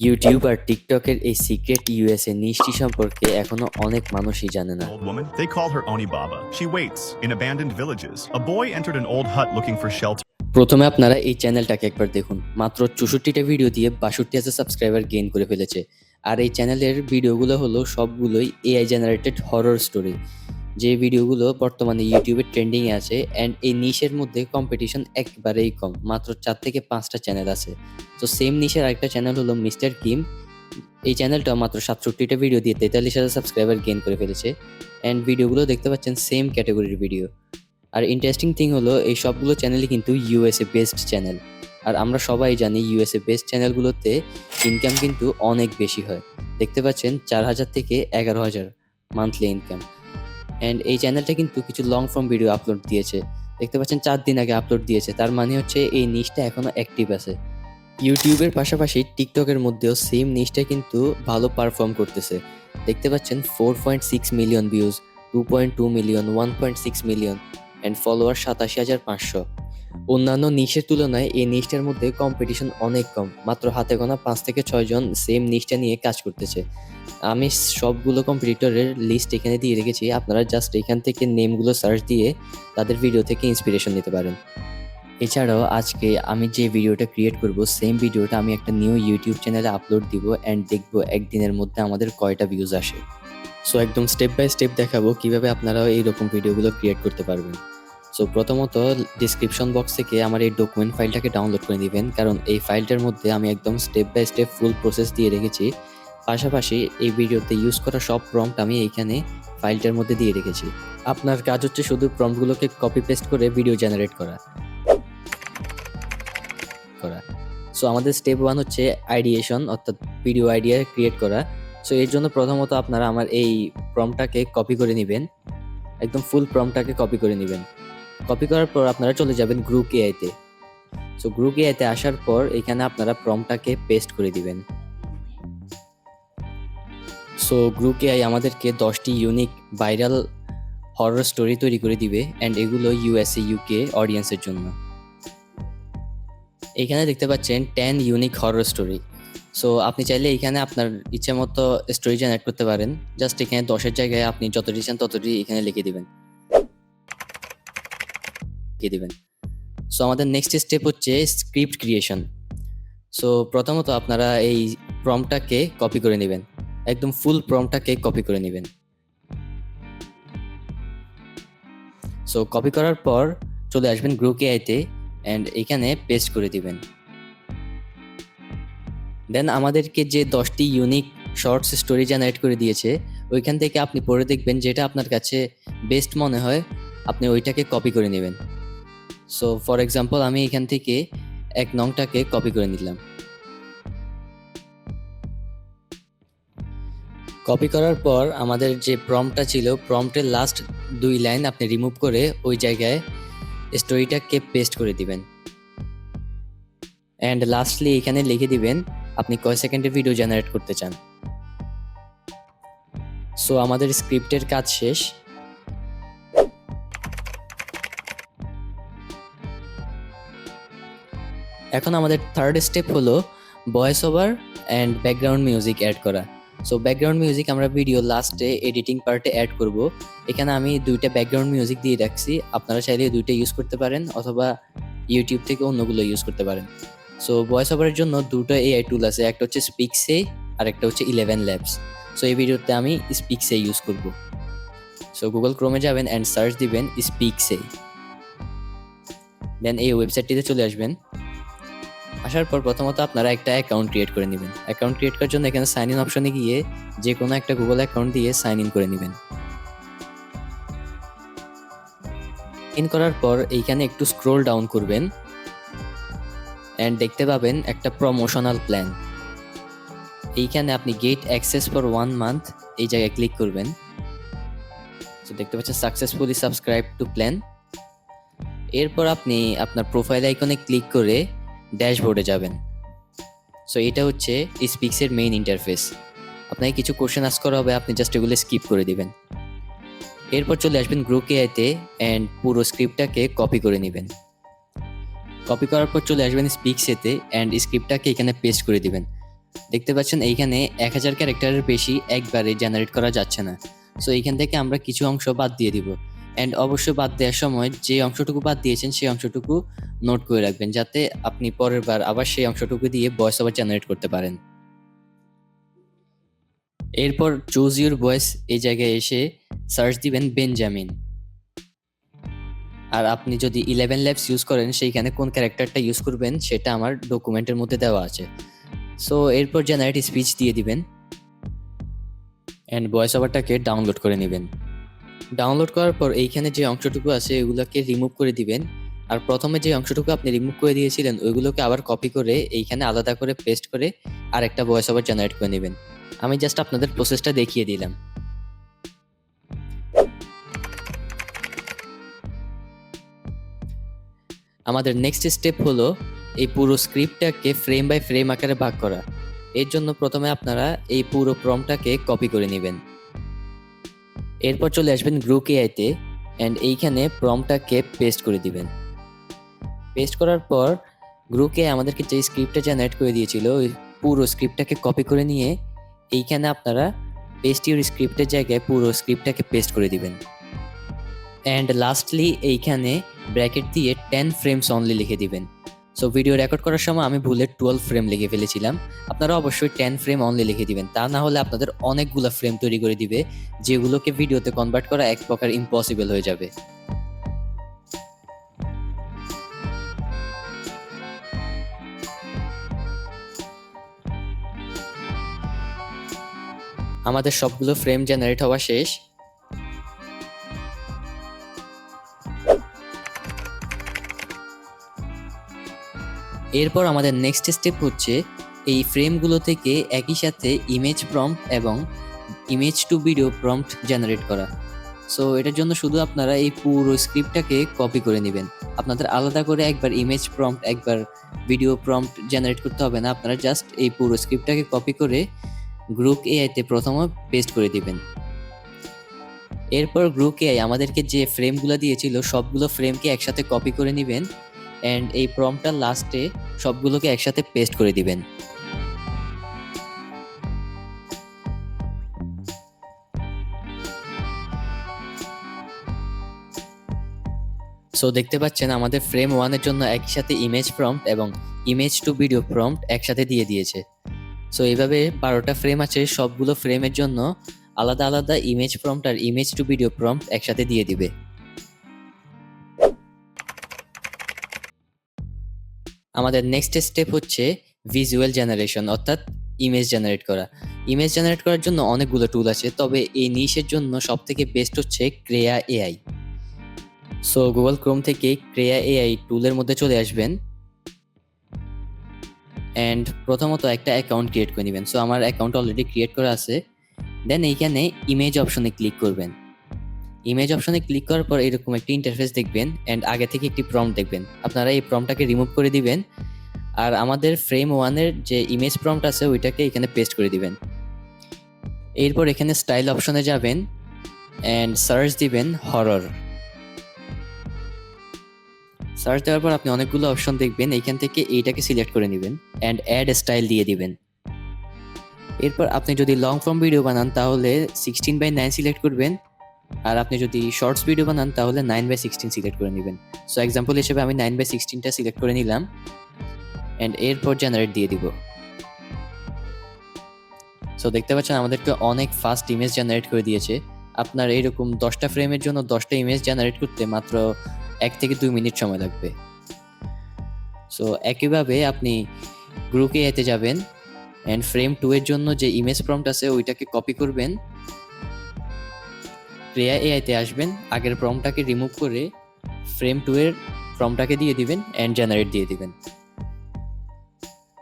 YouTube আর টিকটকের এই secret USA নিশটি সম্পর্কে এখনও অনেক মানুষই জানে না old woman. They call her Oni Baba. She waits in abandoned villages. A boy entered an old hut looking for shelter. প্রথমে আপনারা এই চ্যানেলটাকে একবার দেখুন মাত্র চৌষট্টিটা ভিডিও দিয়ে বাষট্টি হাজার সাবস্ক্রাইবার গেইন করে ফেলেছে আর এই চ্যানেলের ভিডিওগুলো হলো সবগুলোই এআই জেনারেটেড হরর স্টোরি যে ভিডিওগুলো বর্তমানে ইউটিউবে ট্রেন্ডিংয়ে আছে অ্যান্ড এই নিশের মধ্যে কম্পিটিশন একবারেই কম, মাত্র চার থেকে পাঁচটা চ্যানেল আছে। তো সেম নিশের আরেকটা চ্যানেল হলো মিস্টার কিম এই চ্যানেলটা মাত্র সাতষট্টিটা ভিডিও দিয়ে তেতাল্লিশ হাজার সাবস্ক্রাইবার গেইন করে ফেলেছে অ্যান্ড ভিডিওগুলো দেখতে পাচ্ছেন সেম ক্যাটাগরির ভিডিও আর ইন্টারেস্টিং থিং হলো এই সবগুলো চ্যানেলই কিন্তু ইউএসএ বেসড চ্যানেল আর আমরা সবাই জানি ইউএসএ বেসড চ্যানেলগুলোতে ইনকাম কিন্তু অনেক বেশি হয়। দেখতে পাচ্ছেন চার হাজার থেকে এগারো হাজার মান্থলি ইনকাম অ্যান্ড এই চ্যানেলটা কিন্তু কিছু লং ফর্ম ভিডিও আপলোড দিয়েছে। দেখতে পাচ্ছেন, চার দিন আগে আপলোড দিয়েছে। তার মানে হচ্ছে এই নিচটা এখনও অ্যাক্টিভ আছে। ইউটিউবের পাশাপাশি টিকটকের মধ্যেও সেম নিচটা কিন্তু ভালো পারফর্ম করতেছে। দেখতে পাচ্ছেন four point six million views two point two million one point six million and follower সাতাশি হাজার পাঁচশো। অন্যান্য নিশের তুলনায় এই নিশটার মধ্যে কম্পিটিশন অনেক কম। মাত্র হাতে গোনা পাঁচ থেকে ছয়জন সেম নিশটা নিয়ে কাজ করতেছে। আমি সবগুলো কম্পিটিটরের লিস্ট এখানে দিয়ে রেখেছি। আপনারা জাস্ট এখান থেকে নেমগুলো সার্চ দিয়ে তাদের ভিডিও থেকে ইন্সপিরেশন নিতে পারেন। এছাড়াও আজকে আমি যে ভিডিওটা ক্রিয়েট করব সেম ভিডিওটা আমি একটা নিউ ইউটিউব চ্যানেলে আপলোড দিব অ্যান্ড দেখব একদিনের মধ্যে আমাদের কয়টা ভিউজ আসে। সো একদম স্টেপ বাই স্টেপ দেখাবো কীভাবে আপনারাও এইরকম ভিডিওগুলো ক্রিয়েট করতে পারবেন। সো প্রথমত ডিসক্রিপশন বক্স থেকে আমার এই ডকুমেন্ট ফাইলটাকে ডাউনলোড করে নেবেন, কারণ এই ফাইলটার মধ্যে আমি একদম step by step full process দিয়ে রেখেছি। পাশাপাশি এই ভিডিওতে ইউজ করা সব প্রম্পট আমি এইখানে ফাইলটার মধ্যে দিয়ে রেখেছি। আপনার কাজ হচ্ছে শুধু প্রম্পটগুলোকে কপি পেস্ট করে ভিডিও জেনারেট করা। করা। সো আমাদের স্টেপ ওয়ান হচ্ছে আইডিয়েশন অর্থাৎ ভিডিও আইডিয়া ক্রিয়েট করা। সো এর জন্য প্রথমত আপনারা আমার এই প্রমটাকে কপি করে নেবেন। একদম ফুল প্রমটাকে কপি করে নেবেন। কপি করার পর আপনারা চলে যাবেন গ্রুপ এআইতে সো গ্রুপ এআইতে আসার পর এখানে আপনারা প্রমটাকে পেস্ট করে দিবেন। সো গ্রুপ এআই আমাদেরকে দশটি ইউনিক ভাইরাল হরর স্টোরি তৈরি করে দিবে অ্যান্ড এগুলো ইউএসএ ইউকে অডিয়েন্সের জন্য। এখানে দেখতে পাচ্ছেন ten unique horror story so আপনি চাইলে এখানে আপনার ইচ্ছে মতো স্টোরি জেনারেট করতে পারেন। জাস্ট এখানে দশের জায়গায় আপনি যতটি চান ততটি এখানে লিখে দিবেন। লিখে দিবেন। সো আমাদের নেক্সট স্টেপ হচ্ছে স্ক্রিপ্ট ক্রিয়েশন সো প্রথমত আপনারা এই প্রমটাকে কপি করে নেবেন। একদম ফুল প্রমটাকে কপি করে নেবেন। সো কপি করার পর চলে আসবেন গ্রুপ এআইতে অ্যান্ড এখানে পেস্ট করে দিবেন। দেন আমাদেরকে যে দশটি ইউনিক শর্টস স্টোরি জেনারেট করে দিয়েছে, ওইখান থেকে আপনি পড়ে দেখবেন যেটা আপনার কাছে বেস্ট মনে হয়, আপনি ওইটাকে কপি করে নেবেন। সো ফর এক্সাম্পল আমি এখান থেকে এক নংটাকে কপি করে নিলাম। কপি করার পর আমাদের যে প্রমটা ছিল প্রমটের লাস্ট দুই লাইন আপনি রিমুভ করে ওই জায়গায় স্টোরিটাকে পেস্ট করে দিবেন। অ্যান্ড লাস্টলি এখানে লিখে দিবেন আপনি কয় সেকেন্ডে ভিডিও জেনারেট করতে চান? সো আমাদের স্ক্রিপ্টের কাজ শেষ। এখন আমাদের থার্ড স্টেপ হলো voice over and background music add করা। সো ব্যাকগ্রাউন্ড মিউজিক আমরা ভিডিও লাস্টে এডিটিং পার্টে অ্যাড করব। এখানে আমি দুইটা ব্যাকগ্রাউন্ড মিউজিক দিয়ে রাখছি। আপনারা চাইলে দুইটা ইউজ করতে পারেন অথবা ইউটিউব থেকে অন্যগুলো ইউজ করতে পারেন। সো ভয়েস ওভারের জন্য দুটো এআই টুল আছে, একটা হচ্ছে স্পিক্সে আর একটা হচ্ছে ইলেভেন ল্যাবস সো এই ভিডিওতে আমি স্পিক্সে ইউজ করব। সো গুগল ক্রোমে যাবেন অ্যান্ড সার্চ দিবেন স্পিক্সে দেন এই ওয়েবসাইটটিতে চলে আসবেন। আসার পর প্রথমত আপনারা একটা অ্যাকাউন্ট ক্রিয়েট করে নেবেন। অ্যাকাউন্ট ক্রিয়েট করার জন্য এখানে সাইন ইন অপশনে গিয়ে যে কোনো একটা গুগল অ্যাকাউন্ট দিয়ে সাইন ইন করে নেবেন। ইন করার পর এইখানে একটু স্ক্রোল ডাউন করবেন। অ্যান্ড দেখতে পাবেন একটা প্রমোশনাল প্ল্যান এইখানে আপনি get access for one month এই জায়গায় ক্লিক করবেন। তো দেখতে পাচ্ছেন সাকসেসফুলি সাবস্ক্রাইব টু প্ল্যান এরপর আপনি আপনার প্রোফাইল আইকনে ক্লিক করে ড্যাশবোর্ডে যাবেন। সো এটা হচ্ছে স্পিক্সের মেইন ইন্টারফেস আপনাকে কিছু কোশ্চেন আস করা হবে, আপনি জাস্ট এগুলো স্কিপ করে দিবেন। এরপর চলে আসবেন গ্রুপ এআইতে অ্যান্ড পুরো স্ক্রিপ্টটাকে কপি করে নেবেন। কপি করার পর চলে আসবেন স্পিক্সেতে অ্যান্ড স্ক্রিপ্টটাকে এখানে পেস্ট করে দিবেন। দেখতে পাচ্ছেন এইখানে এক হাজার ক্যারেক্টারের বেশি একবারে জেনারেট করা যাচ্ছে না। সো এইখান থেকে আমরা কিছু অংশ বাদ দিয়ে দিব। অ্যান্ড অবশ্যই বাদ দেওয়ার সময় যে অংশটুকু বাদ দিয়েছেন, সেই অংশটুকু নোট করে রাখবেন যাতে আপনি পরের বার আবার সেই অংশটুকু দিয়ে ভয়েস ওভার জেনারেট করতে পারেন। এরপর চুজ ইউর ভয়েস এই জায়গায় এসে সার্চ দিবেন বেঞ্জামিন আর আপনি যদি ইলেভেন ল্যাবস ইউজ করেন, সেইখানে কোন ক্যারেক্টারটা ইউজ করবেন, সেটা আমার ডকুমেন্টের মধ্যে দেওয়া আছে। সো এরপর জেনারেট স্পিচ দিয়ে দিবেন। অ্যান্ড ভয়েস ওভারটাকে ডাউনলোড করে নেবেন। ডাউনলোড করার পর এইখানে যে অংশটুকু আছে, এগুলোকে রিমুভ করে দিবেন। আর প্রথমে যে অংশটুকু আপনি রিমুভ করে দিয়েছিলেন, ওইগুলোকে আবার কপি করে এইখানে আলাদা করে পেস্ট করে আর একটা ভয়েস ওভার জেনারেট করে নেবেন। আমি জাস্ট আপনাদের প্রসেসটা দেখিয়ে দিলাম। আমাদের নেক্সট স্টেপ হলো এই পুরো স্ক্রিপ্টটাকে ফ্রেম বাই ফ্রেম আকারে ভাগ করা। এর জন্য প্রথমে আপনারা এই পুরো প্রমটাকে কপি করে নেবেন। এরপর চলে আসবেন গ্রুপ এআইতে অ্যান্ড এইখানে প্রমটাকে পেস্ট করে দিবেন। পেস্ট করার পর গ্রুপে আমাদেরকে যে স্ক্রিপ্টটা জেনারেট করে দিয়েছিল, ওই পুরো স্ক্রিপ্টটাকে কপি করে নিয়ে এইখানে আপনারা পেস্ট ইউর স্ক্রিপ্টের জায়গায় পুরো স্ক্রিপ্টটাকে পেস্ট করে দিবেন। অ্যান্ড লাস্টলি এইখানে ব্র্যাকেট দিয়ে টেন ফ্রেমস অনলি লিখে দিবেন। সো ভিডিও রেকর্ড করার সময় আমি ভুলে টুয়েলভ ফ্রেম লিখে ফেলেছিলাম। আপনারা অবশ্যই টেন ফ্রেম অনলি লিখে দিবেন। তা না হলে আপনাদের অনেকগুলো ফ্রেম তৈরি করে দিবে, যেগুলোকে ভিডিওতে কনভার্ট করা এক প্রকার ইম্পসিবল হয়ে যাবে। আমাদের সবগুলো ফ্রেম জেনারেট হওয়া শেষ। এরপর আমাদের নেক্সট স্টেপ হচ্ছে এই ফ্রেমগুলো থেকে একই সাথে ইমেজ প্রম্পট এবং image to video prompt generate করা। সো এটার জন্য শুধু আপনারা এই পুরো স্ক্রিপ্টটাকে কপি করে নেবেন। আপনাদের আলাদা করে একবার ইমেজ প্রম্পট একবার ভিডিও প্রম্পট জেনারেট করতে হবে না। আপনারা জাস্ট এই পুরো স্ক্রিপ্টটাকে কপি করে গ্রুপ এআইতে প্রথমে পেস্ট করে দিবেন। এরপর গ্রুপ এআই আমাদেরকে যে ফ্রেমগুলো দিয়েছিল, সবগুলো ফ্রেমকে একসাথে কপি করে নেবেন। অ্যান্ড এই প্রমটার লাস্টে সবগুলোকে একসাথে পেস্ট করে দিবেন। সো দেখতে পাচ্ছেন আমাদের ফ্রেম ওয়ানের জন্য একই সাথে ইমেজ প্রম্পট এবং ইমেজ টু ভিডিও প্রম্পট একসাথে দিয়ে দিয়েছে। সো এইভাবে বারোটা ফ্রেম আছে, সবগুলো ফ্রেমের জন্য আলাদা আলাদা ইমেজ প্রম্পট আর ইমেজ টু ভিডিও প্রম্পট একসাথে দিয়ে দিবে। আমাদের নেক্সট স্টেপ হচ্ছে ভিজুয়াল জেনারেশন অর্থাৎ ইমেজ জেনারেট করা। ইমেজ জেনারেট করার জন্য অনেকগুলো টুল আছে, তবে এই নিশের জন্য সব থেকে বেস্ট হচ্ছে Krea AI so Google Chrome থেকে ক্রেয়া এআই টুলের মধ্যে চলে আসবেন। অ্যান্ড প্রথমত একটা অ্যাকাউন্ট ক্রিয়েট করে নেবেন। সো আমার অ্যাকাউন্ট অলরেডি ক্রিয়েট করা আছে। দেন এইখানে ইমেজ অপশনে ক্লিক করবেন। ইমেজ অপশনে ক্লিক করার পর এরকম একটি ইন্টারফেস দেখবেন অ্যান্ড আগে থেকে একটি প্রম্পট দেখবেন। আপনারা এই প্রম্পটটাকে রিমুভ করে দিবেন আর আমাদের ফ্রেম ওয়ানের যে ইমেজ প্রম্পট আছে ওইটাকে এখানে পেস্ট করে দিবেন। এরপর এখানে স্টাইল অপশনে যাবেন অ্যান্ড সার্চ দিবেন হরর সার্চ দেওয়ার পর আপনি অনেকগুলো অপশন দেখবেন এইখান থেকে এইটাকে সিলেক্ট করে নেবেন অ্যান্ড অ্যাড স্টাইল দিয়ে দিবেন। এরপর আপনি যদি লং ফর্ম ভিডিও বানান তাহলে সিক্সটিন বাই নাইন সিলেক্ট করবেন। আর আপনি যদি শর্টস ভিডিও বানান, তাহলে নাইন বাই সিক্সটিন সিলেক্ট করে নেবেন। সো এক্সাম্পল হিসেবে আমি নাইন বাই সিক্সটিনটা সিলেক্ট করে নিলাম অ্যান্ড এরপর জেনারেট দিয়ে দিব। সো দেখতে পাচ্ছেন আমাদেরকে অনেক ফাস্ট ইমেজ জেনারেট করে দিয়েছে। আপনার এইরকম দশটা ফ্রেমের জন্য দশটা ইমেজ জেনারেট করতে মাত্র এক থেকে দুই মিনিট সময় লাগবে। সো একইভাবে আপনি গ্রুপে এতে যাবেন অ্যান্ড ফ্রেম টু এর জন্য যে ইমেজ প্রম্পট আছে, ওইটাকে কপি করবেন। ক্রিয়া এআইতে আসবেন, আগের প্রমটাকে রিমুভ করে ফ্রেম টু এর প্রমটাকে দিয়ে দিবেন অ্যান্ড জেনারেট দিয়ে দিবেন।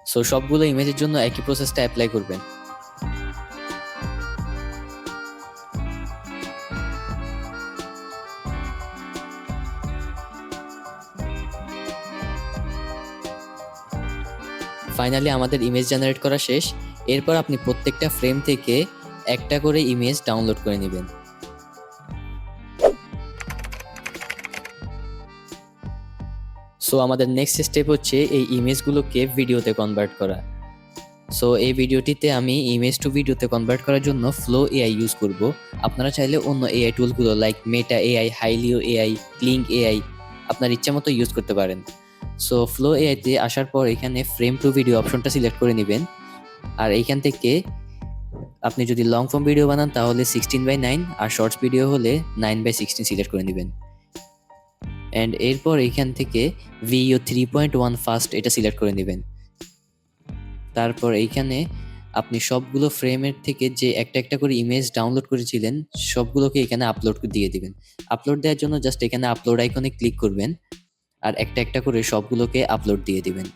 সো সবগুলো ইমেজের জন্য একই প্রসেসটা অ্যাপ্লাই করবেন। ফাইনালি আমাদের ইমেজ জেনারেট করা শেষ। এরপর আপনি প্রত্যেকটা ফ্রেম থেকে একটা করে ইমেজ ডাউনলোড করে নেবেন। সো আমাদের নেক্সট স্টেপ হচ্ছে এই ইমেজগুলোকে ভিডিওতে কনভার্ট করা। সো এই ভিডিওটিতে আমি ইমেজ টু ভিডিওতে কনভার্ট করার জন্য ফ্লো এআই ইউজ করব। আপনারা চাইলে অন্য AI টুলগুলো like Meta AI Hailuo AI Kling AI আপনার ইচ্ছা মতো ইউজ করতে পারেন। সো ফ্লো এআইতে আসার পর এখানে ফ্রেম টু ভিডিও অপশনটা সিলেক্ট করে নেবেন। আর এইখান থেকে আপনি যদি লং ফর্ম ভিডিও বানান তাহলে সিক্সটিন বাই নাইন আর শর্টস ভিডিও হলে নাইন বাই সিক্সটিন সিলেক্ট করে নেবেন। অ্যান্ড এরপর এইখান থেকে Veo three point one fast এটা সিলেক্ট করে নেবেন। তারপর এইখানে আপনি সবগুলো ফ্রেমের থেকে যে একটা একটা করে ইমেজ ডাউনলোড করেছিলেন, সবগুলোকে এখানে আপলোড দিয়ে দিবেন। আপলোড দেওয়ার জন্য জাস্ট এখানে আপলোড আইকনে ক্লিক করবেন আর একটা একটা করে সবগুলোকে আপলোড দিয়ে দিবেন।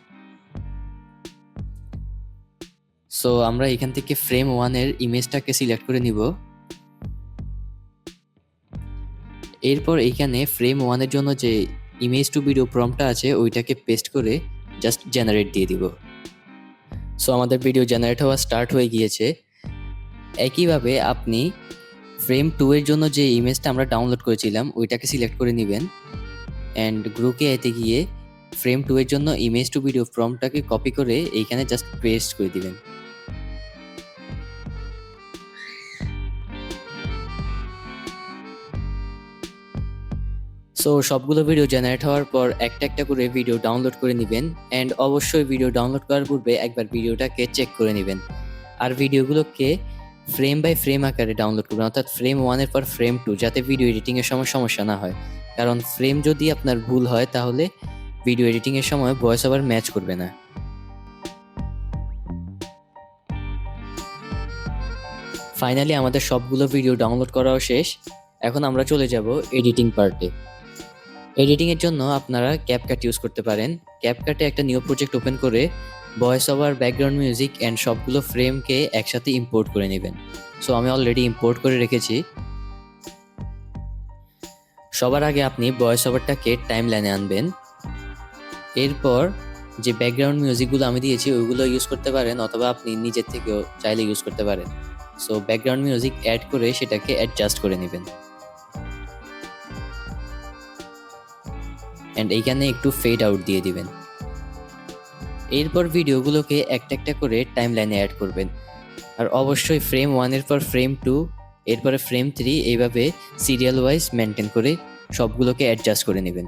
সো আমরা এখান থেকে ফ্রেম ওয়ানের ইমেজটাকে সিলেক্ট করে নিব। এরপর এইখানে ফ্রেম ওয়ানের জন্য যে ইমেজ টু ভিডিও প্রমটা আছে, ওইটাকে পেস্ট করে জাস্ট জেনারেট দিয়ে দিব। সো আমাদের ভিডিও জেনারেট হওয়া স্টার্ট হয়ে গিয়েছে। একইভাবে আপনি ফ্রেম টু এর জন্য যে ইমেজটা আমরা ডাউনলোড করেছিলাম, ওইটাকে সিলেক্ট করে নেবেন। অ্যান্ড গ্রুপে এতে গিয়ে ফ্রেম টু এর জন্য ইমেজ টু ভিডিও ফর্মটাকে কপি করে এইখানে জাস্ট পেস্ট করে দিবেন। সো সবগুলো ভিডিও জেনারেট হওয়ার পর একটা একটা করে ভিডিও ডাউনলোড করে নেবেন অ্যান্ড অবশ্যই ভিডিও ডাউনলোড করার পূর্বে একবার ভিডিওটাকে চেক করে নেবেন। আর ভিডিওগুলোকে ফ্রেম বাই ফ্রেম আকারে ডাউনলোড করবেন, অর্থাৎ ফ্রেম ওয়ানের পর ফ্রেম টু যাতে ভিডিও এডিটিংয়ের সময় সমস্যা না হয়। কারণ ফ্রেম যদি আপনার ভুল হয়, তাহলে ভিডিও এডিটিংয়ের সময় ভয়েস ওভার ম্যাচ করবে না। ফাইনালি আমাদের সবগুলো ভিডিও ডাউনলোড করাও শেষ। এখন আমরা চলে যাব এডিটিং পার্টে এডিটিংয়ের জন্য আপনারা ক্যাপকাট ইউজ করতে পারেন। ক্যাপকাটে একটা নিউ প্রজেক্ট ওপেন করে voice over background music and সবগুলো ফ্রেমকে একসাথে ইম্পোর্ট করে নেবেন। সো আমি অলরেডি ইম্পোর্ট করে রেখেছি। সবার আগে আপনি ভয়েস ওভারটাকে টাইম লাইনে আনবেন। এরপর যে ব্যাকগ্রাউন্ড মিউজিকগুলো আমি দিয়েছি, ওইগুলো ইউজ করতে পারেন অথবা আপনি নিজের থেকেও চাইলে ইউজ করতে পারেন। সো ব্যাকগ্রাউন্ড মিউজিক অ্যাড করে সেটাকে অ্যাডজাস্ট করে নেবেন। অ্যান্ড এইখানে একটু ফেড আউট দিয়ে দিবেন। এরপর ভিডিওগুলোকে একটা একটা করে টাইম লাইনে অ্যাড করবেন। আর অবশ্যই ফ্রেম ওয়ানের পর ফ্রেম টু এরপরে ফ্রেম থ্রি এইভাবে সিরিয়াল ওয়াইজ মেনটেন করে সবগুলোকে অ্যাডজাস্ট করে নেবেন।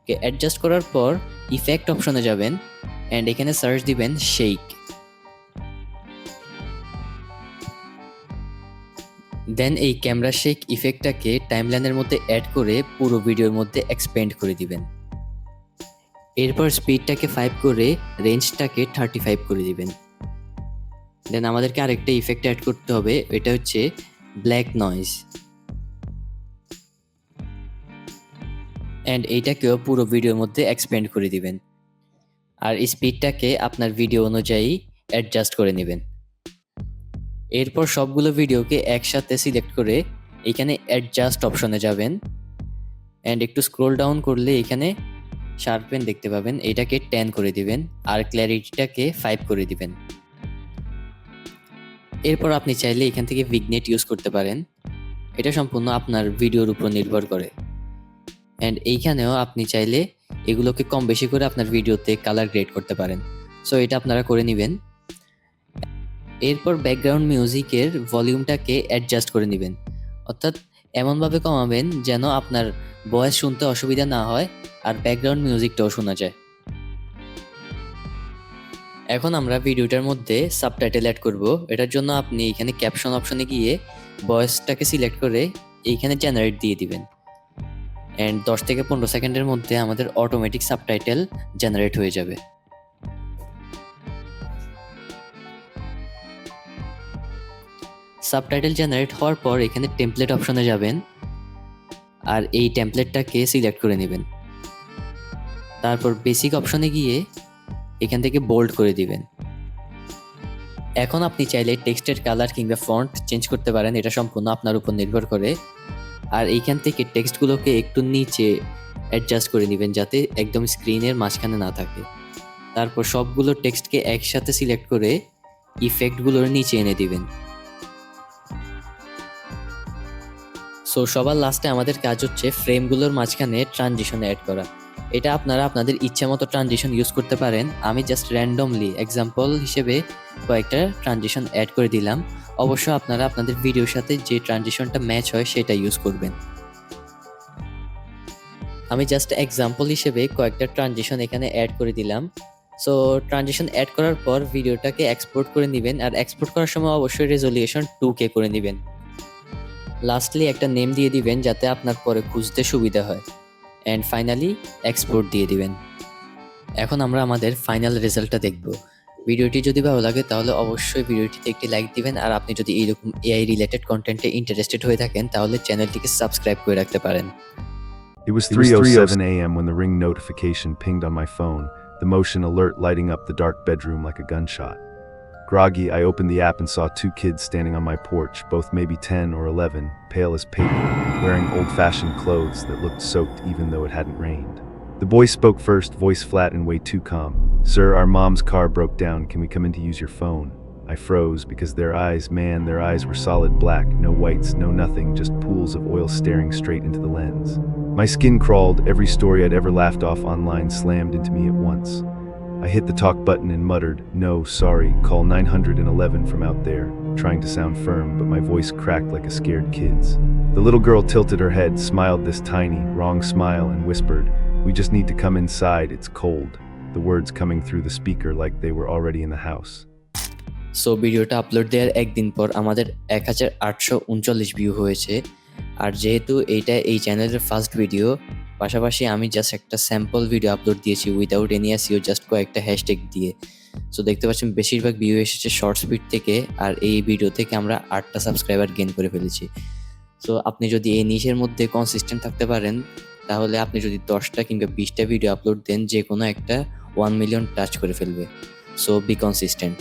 ওকে অ্যাডজাস্ট করার পর ইফেক্ট অপশনে যাবেন অ্যান্ড এখানে সার্চ দিবেন শেক দেন এই ক্যামেরা শেক ইফেক্টটাকে টাইমলাইনের মধ্যে অ্যাড করে পুরো ভিডিওর মধ্যে এক্সপেন্ড করে দিবেন। এরপর স্পিডটাকে ফাইভ করে রেঞ্জটাকে থার্টি ফাইভ করে দিবেন। দেন আমাদেরকে আরেকটা ইফেক্ট অ্যাড করতে হবে, এটা হচ্ছে ব্ল্যাক নয়েজ অ্যান্ড এইটাকেও পুরো ভিডিওর মধ্যে এক্সপেন্ড করে দিবেন। আর স্পিডটাকে আপনার ভিডিও অনুযায়ী অ্যাডজাস্ট করে নেবেন। এরপর সবগুলো ভিডিওকে একসাথে সিলেক্ট করে এখানে অ্যাডজাস্ট অপশনে যাবেন। অ্যান্ড একটু স্ক্রোল ডাউন করলে এখানে শার্পেন দেখতে পাবেন, এটাকে টেন করে দিবেন আর ক্ল্যারিটিটাকে ফাইভ করে দিবেন। এরপর আপনি চাইলে এখান থেকে ভিগনেট ইউজ করতে পারেন। এটা সম্পূর্ণ আপনার ভিডিওর উপর নির্ভর করে। অ্যান্ড এইখানেও আপনি চাইলে এগুলোকে কম বেশি করে আপনার ভিডিওতে কালার গ্রেড করতে পারেন। সো এটা আপনারা করে নেবেন। এরপর ব্যাকগ্রাউন্ড মিউজিকের ভলিউমটাকে অ্যাডজাস্ট করে নেবেন। অর্থাৎ এমনভাবে কমাবেন যেন আপনার ভয়েস শুনতে অসুবিধা না হয় আর ব্যাকগ্রাউন্ড মিউজিকটাও শোনা যায়। এখন আমরা ভিডিওটার মধ্যে সাবটাইটেল অ্যাড করব। এটার জন্য আপনি এখানে ক্যাপশন অপশনে গিয়ে ভয়েসটাকে সিলেক্ট করে এইখানে জেনারেট দিয়ে দিবেন। অ্যান্ড দশ থেকে পনেরো সেকেন্ডের মধ্যে আমাদের অটোমেটিক সাবটাইটেল জেনারেট হয়ে যাবে। সাবটাইটেল জেনারেট হওয়ার পর এখানে টেমপ্লেট অপশনে যাবেন আর এই টেমপ্লেটটাকে সিলেক্ট করে নেবেন। তারপর বেসিক অপশনে গিয়ে এখান থেকে বোল্ড করে দিবেন। এখন আপনি চাইলে টেক্সটের কালার কিংবা ফন্ট চেঞ্জ করতে পারেন, এটা সম্পূর্ণ আপনার উপর নির্ভর করে। আর এইখান থেকে টেক্সটগুলোকে একটু নিচে অ্যাডজাস্ট করে নেবেন যাতে একদম স্ক্রিনের মাঝখানে না থাকে। তারপর সবগুলো টেক্সটকে একসাথে সিলেক্ট করে ইফেক্টগুলোর নিচে এনে দিবেন। সো সবার লাস্টে আমাদের কাজ হচ্ছে ফ্রেমগুলোর মাঝখানে ট্রানজিশন অ্যাড করা। এটা আপনারা আপনাদের ইচ্ছা মতো ট্রানজিশন ইউজ করতে পারেন। আমি জাস্ট র্যান্ডমলি এক্সাম্পল হিসেবে কয়েকটা ট্রানজিশন অ্যাড করে দিলাম। অবশ্য আপনারা আপনাদের ভিডিওর সাথে যে ট্রানজিশনটা ম্যাচ হয় সেটা ইউজ করবেন। আমি জাস্ট এক্সাম্পল হিসেবে কয়েকটা ট্রানজিশন এখানে অ্যাড করে দিলাম। সো ট্রানজিশন অ্যাড করার পর ভিডিওটাকে এক্সপোর্ট করে নেবেন। আর এক্সপোর্ট করার সময় অবশ্যই রেজলিউশন টু কে করে নেবেন। লাস্টলি একটা নেম দিয়ে দিবেন যাতে আপনার পরে খুঁজতে সুবিধা হয়। অ্যান্ড ফাইনালি এক্সপোর্ট দিয়ে দিবেন। এখন আমরা আমাদের ফাইনাল রেজাল্টটা দেখব। ভিডিওটি যদি ভালো লাগে তাহলে অবশ্যই ভিডিওটিতে একটি লাইক দিবেন। আর আপনি যদি এইরকম এআই রিলেটেড কন্টেন্টে ইন্টারেস্টেড হয়ে থাকেন তাহলে চ্যানেলটিকে সাবস্ক্রাইব করে রাখতে পারেন। It was It was 3:07 a.m. when the ring notification pinged on my phone, the motion alert lighting up the dark bedroom like a gunshot. Groggy, I opened the app and saw two kids standing on my porch, both maybe 10 or 11, pale as paper, wearing old-fashioned clothes that looked soaked even though it hadn't rained. The boy spoke first, voice flat and way too calm. Sir, our mom's car broke down. Can we come in to use your phone? I froze because their eyes, man, their eyes were solid black, no whites, no nothing, just pools of oil staring straight into the lens. My skin crawled, every story I'd ever laughed off online slammed into me at once. I hit the talk button and muttered, No, sorry, call 911 from out there, trying to sound firm, but my voice cracked like a scared kid's. The little girl tilted her head, smiled this tiny, wrong smile, and whispered, We just need to come inside, it's cold. The words coming through the speaker like they were already in the house. So ভিডিওটা upload দেওয়ার একদিন পর আমাদের এক হাজার আটশো উনচল্লিশ view হয়েছে আর যেহেতু এইটা এই চ্যানেলের ফার্স্ট ভিডিও পাশাপাশি আমি জাস্ট একটা স্যাম্পল ভিডিও আপলোড দিয়েছি উইদাউট এনি আসিও জাস্ট কয়েকটা হ্যাশট্যাগ দিয়ে। সো দেখতে পাচ্ছেন বেশিরভাগ ভিউ এসেছে শর্ট স্পিড থেকে আর এই ভিডিও থেকে আমরা আটটা সাবস্ক্রাইবার গেইন করে ফেলেছি। সো আপনি যদি এই নিচের মধ্যে কনসিস্টেন্ট থাকতে পারেন, তাহলে আপনি যদি দশটা কিংবা বিশটা ভিডিও আপলোড দেন, যে কোনো একটা ওয়ান মিলিয়ন টাচ করে ফেলবে। So B consistent